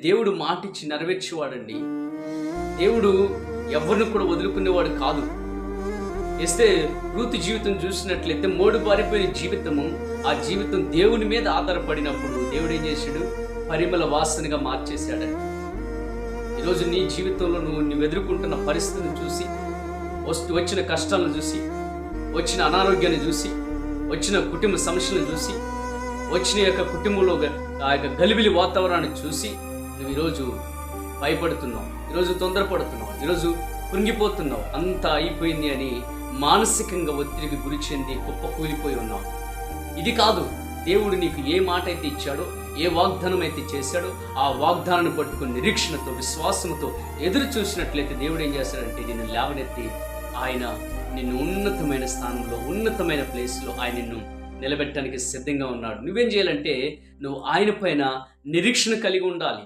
దేవుడు మాటిచ్చి నెరవేర్చేవాడండి. దేవుడు ఎవరిని కూడా వదులుకునేవాడు కాదు. ఇస్తే రూతు జీవితం చూసినట్లయితే మోడు పారిపోయిన జీవితము ఆ జీవితం దేవుని మీద ఆధారపడినప్పుడు దేవుడు ఏం చేశాడు? పరిమళ వాసనగా మార్చేశాడండి. ఈరోజు నీ జీవితంలో నువ్వు నువ్వు ఎదుర్కొంటున్న పరిస్థితిని చూసి వస్తు వచ్చిన కష్టాలను చూసి వచ్చిన అనారోగ్యాన్ని చూసి వచ్చిన కుటుంబ సమస్యలను చూసి వచ్చిన యొక్క కుటుంబంలో ఆ యొక్క గలిబిలి వాతావరణాన్ని చూసి నువ్వు ఈరోజు భయపడుతున్నావు ఈరోజు తొందరపడుతున్నావు ఈరోజు కృంగిపోతున్నావు. అంతా అయిపోయింది అని మానసికంగా ఒత్తిడికి గురి చెంది కుప్ప కూలిపోయి ఉన్నావు. ఇది కాదు దేవుడు నీకు ఏ మాట అయితే ఇచ్చాడో ఏ వాగ్దానం అయితే చేశాడో ఆ వాగ్దానాన్ని పట్టుకుని నిరీక్షణతో విశ్వాసంతో ఎదురు చూసినట్లయితే దేవుడు ఏం చేస్తాడంటే నిన్ను లేవనెత్తి ఆయన నిన్ను ఉన్నతమైన స్థానంలో ఉన్నతమైన ప్లేస్లో ఆయన నిన్ను నిలబెట్టడానికి సిద్ధంగా ఉన్నాడు. నువ్వేం చేయాలంటే నువ్వు ఆయన పైన నిరీక్షణ కలిగి ఉండాలి.